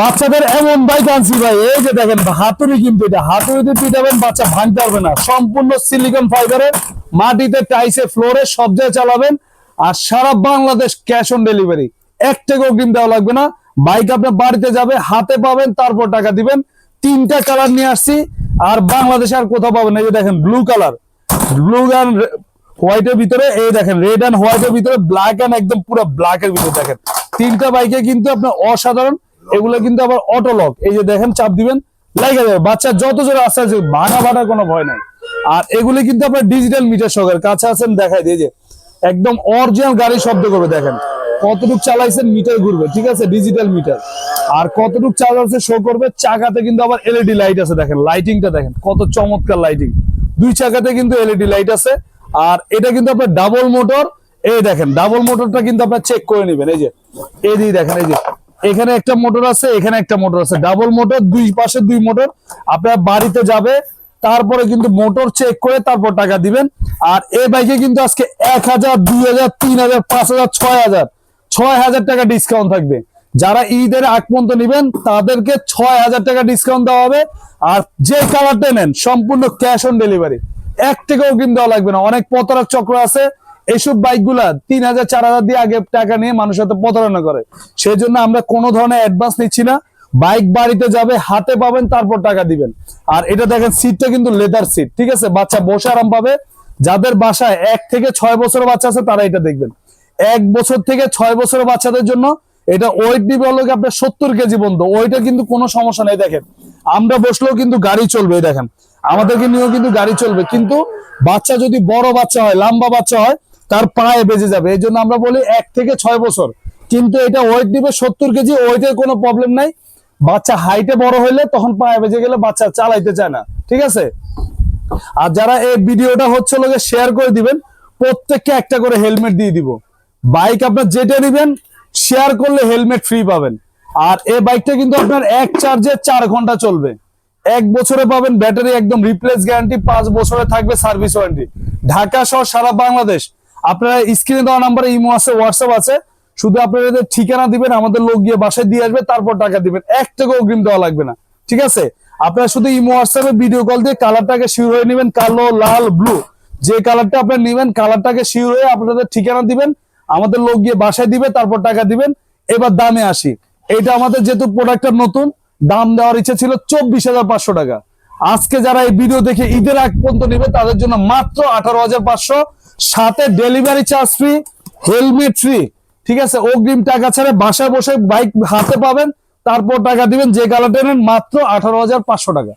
বাচ্চাদের এমন বাইক আনছি ভাই, এই যে দেখেন হাতুড়ি কিন্তু এটা হাতুড়িতে পিটাবেন, বাচ্চা ভাঙতে পারবে না। সম্পূর্ণ সিলিকন ফাইবারের মাটিতে টাইসে ফ্লোরে সব জায়গায় চালাবেন, আর সারা বাংলাদেশ ক্যাশ অন ডেলিভারি এক টাকা অগ্রিম দেওয়া লাগবে না। বাইক আপনার বাড়িতে যাবে, হাতে পাবেন, তারপর টাকা দিবেন। তিনটা কালার নিয়ে আসছি, আর বাংলাদেশে আর কোথাও পাবেন এই যে দেখেন ব্লু কালার ব্লু অ্যান্ড হোয়াইটের ভিতরে, এই দেখেন রেড অ্যান্ড হোয়াইটের ভিতরে ব্ল্যাক অ্যান্ড একদম পুরো ব্ল্যাক এর ভিতরে দেখেন। তিনটা বাইকে কিন্তু আপনার অসাধারণ এগুলো কিন্তু আবার অটো লক এই যে দেখেন চাপ দিবেন লাগে যাবে। বাচ্চা যত জোরে আসতে আছে ভাঙা ভাটা কোনো ভয় নাই। আর এগুলি কিন্তু আপনার ডিজিটাল মিটার সহকারে। কাছে আছেন দেখাই দিয়ে যে একদম অরিজিনাল গাড়ি শব্দ করবে দেখেন। কতটুক চালাইছেন মিটার ঘুরবে ঠিক আছে? ডিজিটাল মিটার আর কতটুক চালাচ্ছে শো করবে চাকাতে কিন্তু আবার এলইডি লাইট আছে দেখেন। লাইটিংটা দেখেন কত চমৎকার লাইটিং দুই চাকাতে কিন্তু এলইডি লাইট আছে। আর এটা কিন্তু আপনার ডাবল মোটর এই দেখেন ডাবল মোটরটা কিন্তু আপনার চেক করে নেবেন। এই যে এই দিয়ে দেখেন এই যে। এখানে একটা মোটর আছে, এখানে একটা মোটর আছে। ডাবল মোটর, দুই পাশে দুই মোটর। আপনার বাড়িতে যাবে, তারপরে কিন্তু মোটর চেক করে তারপর টাকা দিবেন। আর এই বাইকে কিন্তু আজকে এক হাজার, দুই হাজার, তিন হাজার, পাঁচ হাজার, ছয় হাজার ছয় হাজার টাকা ডিসকাউন্ট থাকবে। যারা ঈদের আগ পর্যন্ত নিবেন, তাদেরকে ছয় হাজার টাকা ডিসকাউন্ট দেওয়া হবে। আর যে কালারটা নেন, সম্পূর্ণ ক্যাশ অন ডেলিভারি এক টাকাও কিন্তু দেওয়া লাগবে না। অনেক প্রতারক চক্র আছে এইসব বাইকগুলা তিন হাজার, চার হাজার দিয়ে আগে টাকা নিয়ে মানুষের সাথে প্রতারণা করে। সেই জন্য আমরা কোনো ধরনের অ্যাডভান্স নিচ্ছি না। বাইক বাড়িতে যাবে, হাতে পাবেন, তারপর টাকা দিবেন। আর এটা দেখেন সিটটা কিন্তু লেদার সিট ঠিক আছে? বাচ্চা বসে আরাম পাবে। যাদের বাসায় এক থেকে ছয় বছর বাচ্চা আছে, তারা এটা দেখবেন। এক বছর থেকে ছয় বছর বাচ্চাদের জন্য এটা ওয়েট নিবে হলো আপনার সত্তর কেজি বন্ধু ওইটা কিন্তু কোনো সমস্যা নেই, দেখেন। আমরা বসলেও কিন্তু গাড়ি চলবে দেখেন। আমাদেরকে নিয়েও কিন্তু গাড়ি চলবে। কিন্তু বাচ্চা যদি বড় বাচ্চা হয়, লম্বা বাচ্চা হয় তার পায়ে বেজে যাবে। এই জন্য আমরা বলি এক থেকে ছয় বছর। কিন্তু এটা ওয়েট নিবে সত্তর কেজি ওয়েটের কোনো প্রবলেম নাই। বাচ্চা হাইটে বড় হইলে তখন পায়ে বেজে গেলে বাচ্চা চালাইতে চায় না। ঠিক আছে? আর যারা এই ভিডিওটা হচ্ছে লোকে শেয়ার করে দিবেন, প্রত্যেককে একটা করে হেলমেট দিয়ে দিব। বাইক আপনার যেটা নিবেন শেয়ার করলে হেলমেট ফ্রি পাবেন। আর এই বাইকটা কিন্তু আপনার এক চার্জে চার ঘণ্টা চলবে। এক বছরে পাবেন ব্যাটারি একদম রিপ্লেস গ্যারান্টি পাঁচ বছরে থাকবে সার্ভিস ওয়ারেন্টি ঢাকা সহ সারা বাংলাদেশ আপনারা স্ক্রিনে দেওয়া নাম্বারে ইমো আছে হোয়াটসঅ্যাপ আছে। শুধু আপনারা ঠিকানা দিবেন, আমাদের লোক গিয়ে বাসায় দিয়ে আসবে, তারপর টাকা দিবেন। এক টাকা অগ্রিম দেওয়া লাগবে না। ঠিক আছে? আপনারা শুধু ইমো হোয়াটসঅ্যাপে ভিডিও কল দিয়ে কালারটাকে শিওর হয়ে নেবেন, কালো, লাল ব্লু যে কালারটা আপনারা নেবেন কালারটাকে শিওর হয়ে আপনাদের ঠিকানা দিবেন, আমাদের লোক গিয়ে বাসায় দিবে, তারপর টাকা দিবেন। এবার দামে আসি। এটা আমাদের যেহেতু প্রোডাক্টটা নতুন, দাম দেওয়ার ইচ্ছে ছিল চব্বিশ হাজার পাঁচশো টাকা। আজকে যারা এই ভিডিও দেখে ঈদের আগ পর্যন্ত নেবে, তাদের জন্য মাত্র আঠারো হাজার পাঁচশো। সাথে delivery charge free helmet free ঠিক আছে? অগ্রিম টাকা ছাড়া বাসায় বসে বাইক হাতে পাবেন, তারপর টাকা দিবেন, যে কালারটা নেন, মাত্র আঠারো হাজার পাঁচশো টাকা।